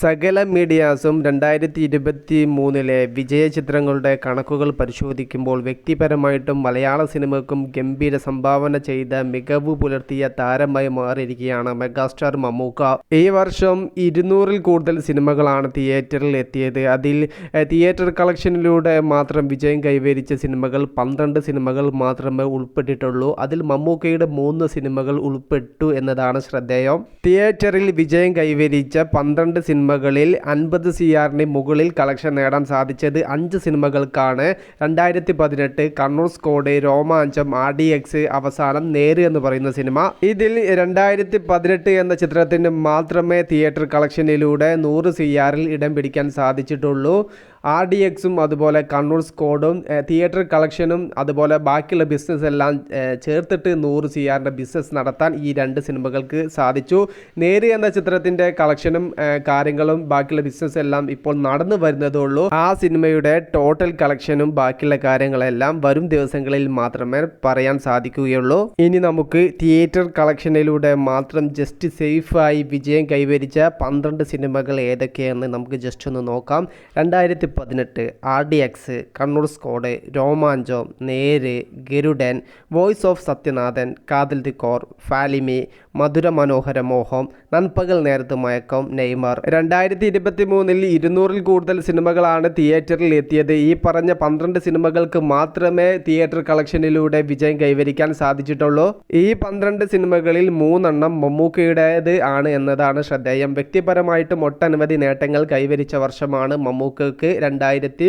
സകല മീഡിയാസും രണ്ടായിരത്തി ഇരുപത്തി മൂന്നിലെ വിജയ ചിത്രങ്ങളുടെ കണക്കുകൾ പരിശോധിക്കുമ്പോൾ വ്യക്തിപരമായിട്ടും മലയാള സിനിമയ്ക്കും ഗംഭീര സംഭാവന ചെയ്ത മികവ് പുലർത്തിയ താരമായി മാറിയിരിക്കുകയാണ് മെഗാസ്റ്റാർ മമ്മൂക്ക. ഈ വർഷം ഇരുന്നൂറിൽ കൂടുതൽ സിനിമകളാണ് തിയേറ്ററിൽ എത്തിയത്. അതിൽ തിയേറ്റർ കളക്ഷനിലൂടെ മാത്രം വിജയം കൈവരിച്ച സിനിമകൾ പന്ത്രണ്ട് സിനിമകൾ മാത്രമേ ഉൾപ്പെട്ടിട്ടുള്ളൂ. അതിൽ മമ്മൂക്കയുടെ മൂന്ന് സിനിമകൾ ഉൾപ്പെട്ടു എന്നതാണ് ശ്രദ്ധേയം. തിയേറ്ററിൽ വിജയം കൈവരിച്ച പന്ത്രണ്ട് സിനിമകളിൽ അൻപത് സി ആറിന് മുകളിൽ കളക്ഷൻ നേടാൻ സാധിച്ചത് അഞ്ച് സിനിമകൾക്കാണ്. രണ്ടായിരത്തി പതിനെട്ട് Kannur Squad Romancham R D X അവസാനം നേര് എന്ന് പറയുന്ന സിനിമ. ഇതിൽ രണ്ടായിരത്തി പതിനെട്ട് എന്ന ചിത്രത്തിന് മാത്രമേ തിയേറ്റർ കളക്ഷനിലൂടെ നൂറ് സി ആറിൽ ഇടം പിടിക്കാൻ സാധിച്ചിട്ടുള്ളൂ. ആർ ഡി എക്സും അതുപോലെ കണ്ണൂർ സ്കോഡും തിയേറ്റർ കളക്ഷനും അതുപോലെ ബാക്കിയുള്ള ബിസിനസ് എല്ലാം ചേർത്തിട്ട് നൂറ് സി ആറിന്റെ ബിസിനസ് നടത്താൻ ഈ രണ്ട് സിനിമകൾക്ക് സാധിച്ചു. നേര് എന്ന ചിത്രത്തിന്റെ കളക്ഷനും കാര്യങ്ങളും ബാക്കിയുള്ള ബിസിനസ് എല്ലാം ഇപ്പോൾ നടന്നു വരുന്നതേ ഉള്ളൂ. ആ സിനിമയുടെ ടോട്ടൽ കളക്ഷനും ബാക്കിയുള്ള കാര്യങ്ങളെല്ലാം വരും ദിവസങ്ങളിൽ മാത്രമേ പറയാൻ സാധിക്കുകയുള്ളൂ. ഇനി നമുക്ക് തിയേറ്റർ കളക്ഷനിലൂടെ മാത്രം ജസ്റ്റ് സേഫായി വിജയം കൈവരിച്ച പന്ത്രണ്ട് സിനിമകൾ ഏതൊക്കെയെന്ന് നമുക്ക് ജസ്റ്റ് ഒന്ന് നോക്കാം. രണ്ടായിരത്തി പതിനെട്ട് R D X Kannur Squad Romancham Neru Garudan voice of Sathyanathan കാതിൽ ദി കോർ ഫാലിമി മധുര മനോഹര മോഹം നൻപകൽ നേരത്ത് മയക്കം നെയ്മർ. രണ്ടായിരത്തി ഇരുപത്തി മൂന്നിൽ ഇരുന്നൂറിൽ കൂടുതൽ സിനിമകളാണ് തിയേറ്ററിൽ എത്തിയത്. ഈ പറഞ്ഞ പന്ത്രണ്ട് സിനിമകൾക്ക് മാത്രമേ തിയേറ്റർ കളക്ഷനിലൂടെ വിജയം കൈവരിക്കാൻ സാധിച്ചിട്ടുള്ളൂ. ഈ പന്ത്രണ്ട് സിനിമകളിൽ മൂന്നെണ്ണം മമ്മൂക്കയുടേത് ആണ് എന്നതാണ് ശ്രദ്ധേയം. വ്യക്തിപരമായിട്ടും ഒട്ടനവധി നേട്ടങ്ങൾ കൈവരിച്ച വർഷമാണ് മമ്മൂക്കക്ക് രണ്ടായിരത്തി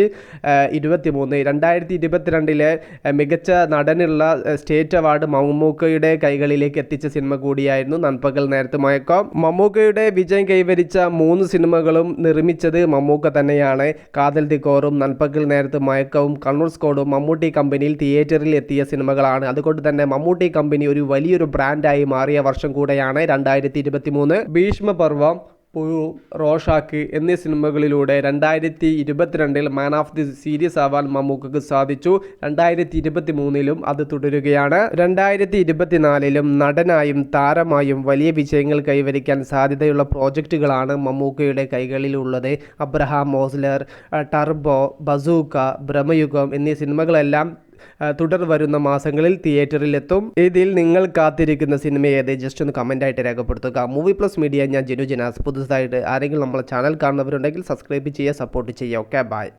ഇരുപത്തി മൂന്ന് രണ്ടായിരത്തി ഇരുപത്തിരണ്ടിലെ മികച്ച നടനുള്ള സ്റ്റേറ്റ് അവാർഡ് മമ്മൂക്കയുടെ കൈകളിലേക്ക് എത്തിച്ച സിനിമ കൂടിയായിരുന്നു നൻപകൽ നേരത്തെ മയക്കം. മമ്മൂക്കയുടെ വിജയം കൈവരിച്ച മൂന്ന് സിനിമകളും നിർമ്മിച്ചത് മമ്മൂക്ക തന്നെയാണ്. കാതൽ ദിക്കോറും നൻപകൽ നേരത്തെ മയക്കവും കണ്ണൂർ സ്കോഡും മമ്മൂട്ടി കമ്പനിയിൽ തിയേറ്ററിൽ എത്തിയ സിനിമകളാണ്. അതുകൊണ്ട് തന്നെ മമ്മൂട്ടി കമ്പനി ഒരു വലിയൊരു ബ്രാൻഡായി മാറിയ വർഷം കൂടെയാണ് രണ്ടായിരത്തി ഇരുപത്തി മൂന്ന് ഭീഷ്മപർവം പുഴു റോഷാക്ക് എന്നീ സിനിമകളിലൂടെ രണ്ടായിരത്തി ഇരുപത്തിരണ്ടിൽ മാൻ ഓഫ് ദി സീരീസ് ആവാൻ മമ്മൂക്കക്ക് സാധിച്ചു. രണ്ടായിരത്തി ഇരുപത്തി മൂന്നിലും അത് തുടരുകയാണ്. രണ്ടായിരത്തി ഇരുപത്തിനാലിലും നടനായും താരമായും വലിയ വിജയങ്ങൾ കൈവരിക്കാൻ സാധ്യതയുള്ള പ്രോജക്റ്റുകളാണ് മമ്മൂക്കയുടെ കൈകളിലുള്ളത്. അബ്രഹാം മോസ്ലർ ടർബോ ബസൂക്ക ഭ്രമയുഗം എന്നീ സിനിമകളെല്ലാം തുടർ വരുന്ന മാസങ്ങളിൽ തിയേറ്ററിലെത്തും. ഇതിൽ നിങ്ങൾ കാത്തിരിക്കുന്ന സിനിമ ഏത്? ജസ്റ്റ് ഒന്ന് കമന്റ് ആയിട്ട് രേഖപ്പെടുത്തുക. മൂവി പ്ലസ് മീഡിയ ഞാൻ ജിനു ജനാസ്. പുതുതായിട്ട് ആരെങ്കിലും നമ്മളെ ചാനൽ കാണുന്നവരുണ്ടെങ്കിൽ സബ്സ്ക്രൈബ് ചെയ്യുക സപ്പോർട്ട് ചെയ്യുക. Okay bye